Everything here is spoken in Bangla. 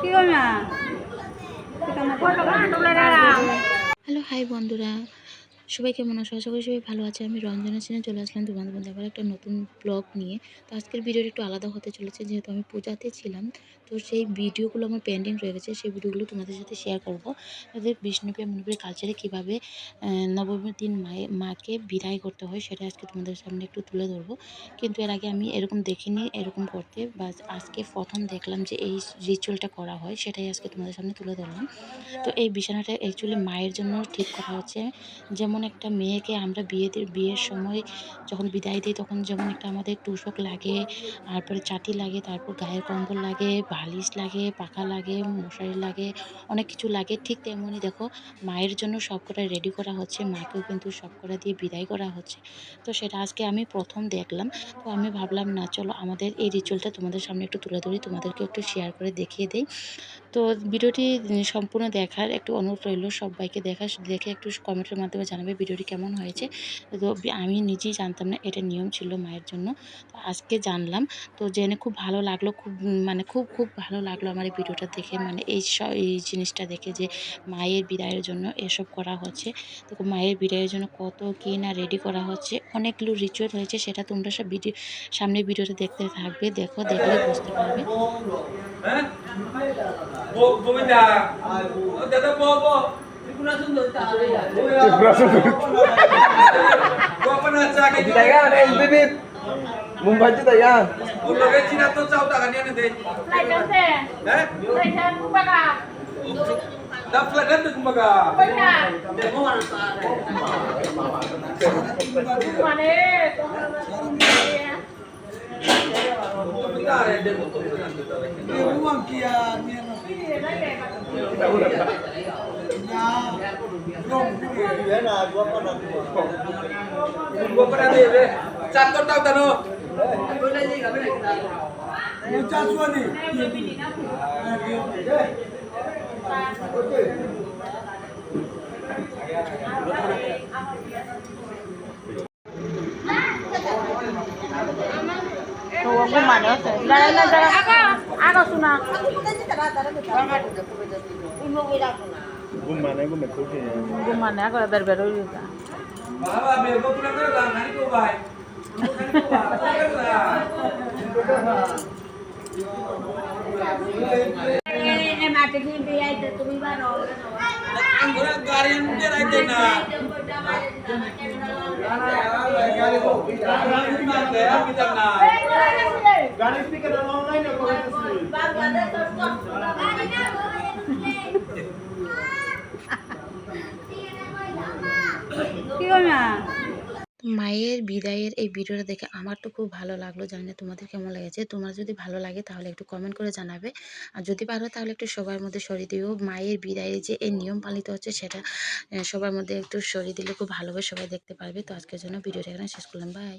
কি হ্যালো হাই বন্ধুরা। সবাই কেমন আছো? আশা করি সবাই ভালো আছে। আমি রঞ্জনা সিনে চলে আসলাম তোমাদের মধ্যে আবার একটা নতুন ব্লগ নিয়ে। তো আজকের ভিডিওটা একটু আলাদা হতে চলেছে, যেহেতু আমি পূজাতে ছিলাম। তো সেই ভিডিওগুলো আমার পেন্ডিং রয়ে গেছে, সেই ভিডিওগুলো তোমাদের সাথে শেয়ার করব। তাদের বিষ্ণুপ্রিয়া মণিপুরের কালচারে কীভাবে নবমীর দিন মায়ে, মাকে বিদায় করতে হয় সেটা আজকে তোমাদের সামনে একটু তুলে ধরবো। কিন্তু এর আগে আমি এরকম দেখিনি, এরকম করতে। বা আজকে প্রথম দেখলাম যে এই রিচুয়ালটা করা হয়, সেটাই আজকে তোমাদের সামনে তুলে ধরলাম। তো এই বিছানাটা অ্যাকচুয়ালি মায়ের জন্য ঠিক করা হচ্ছে। যেমন একটা মেয়েকে আমরা বিয়েতে, বিয়ের সময় যখন বিদায় দিই তখন যেমন একটা আমাদের টুসক লাগে, তারপরে চাটি লাগে, তারপর গায়ের কম্বল লাগে বালিশ লাগে, পাখা লাগে, মশারি লাগে, অনেক কিছু লাগে। ঠিক তেমনই দেখো, মায়ের জন্য সব কটা রেডি করা হচ্ছে, মাকেও কিন্তু সব কটা দিয়ে বিদায় করা হচ্ছে। তো সেটা আজকে আমি প্রথম দেখলাম। তো আমি ভাবলাম, না, চলো আমাদের এই রিচুয়ালটা তোমাদের সামনে একটু তুলে ধরি তোমাদেরকে একটু শেয়ার করে দেখিয়ে দেই। তো ভিডিওটি সম্পূর্ণ দেখার একটু অনুরোধ রইল সবাইকে দেখা, দেখে একটু কমেন্টের মাধ্যমে জানাবে ভিডিওটি কেমন হয়েছে। তো আমি নিজেই জানতাম না এটা নিয়ম ছিল মায়ের জন্য। তো আজকে জানলাম। তো জেনে খুব ভালো লাগল, খুব মানে খুব খুব ভালো লাগল আমার এই ভিডিওটা দেখে মানে এই এই জিনিসটা দেখে যে মায়ের বিদায়ের জন্য এসব করা হচ্ছে। তো মায়ের বিদায়ের জন্য কত কী না রেডি করা হচ্ছে, অনেকগুলো রিচুয়াল হয়েছে, সেটা তোমরা সব ভিডিও, সামনে ভিডিওটা দেখতে থাকবে, দেখো, দেখলে বুঝতে পারবে। membaca tak ya? Untuk ke Cina tu cakap tak kan ni nanti? Lain kan se? Eh? Lain kan kumpaga? Dah flat kan tu kumpaga? Kumpaga. Kumpaga. Kumpaga. Kumpaga. Kumpaga. Kumpaga. Kumpaga. Kumpaga. Kumpaga. Kumpaga. Kumpaga. চিনা তো চাও টাকা নিয়ে নে આગસુના ગુમ્માને ગુમે ખોટી ગુમ્માને આગળ દર બેર ઓઈ તા બાબા બે ગોપુરા કરો ગા નાની કો ભાઈ ગાડી গাড়ি মায়ের বিদায়ের এই ভিডিওটা দেখে আমার তো খুব ভালো লাগল জানি না তোমাদের কেমন লেগেছে। তোমার যদি ভালো লাগে তাহলে একটু কমেন্ট করে জানাবে। আর যদি পারো তাহলে একটু সবার মধ্যে সরিয়ে দিও। মায়ের বিদায়ের যে এই নিয়ম পালিত হচ্ছে সেটা সবার মধ্যে একটু সরিয়ে দিলে খুব ভালোভাবে সবাই দেখতে পারবে। তো আজকের জন্য ভিডিওটা এখানে শেষ করলাম। বাই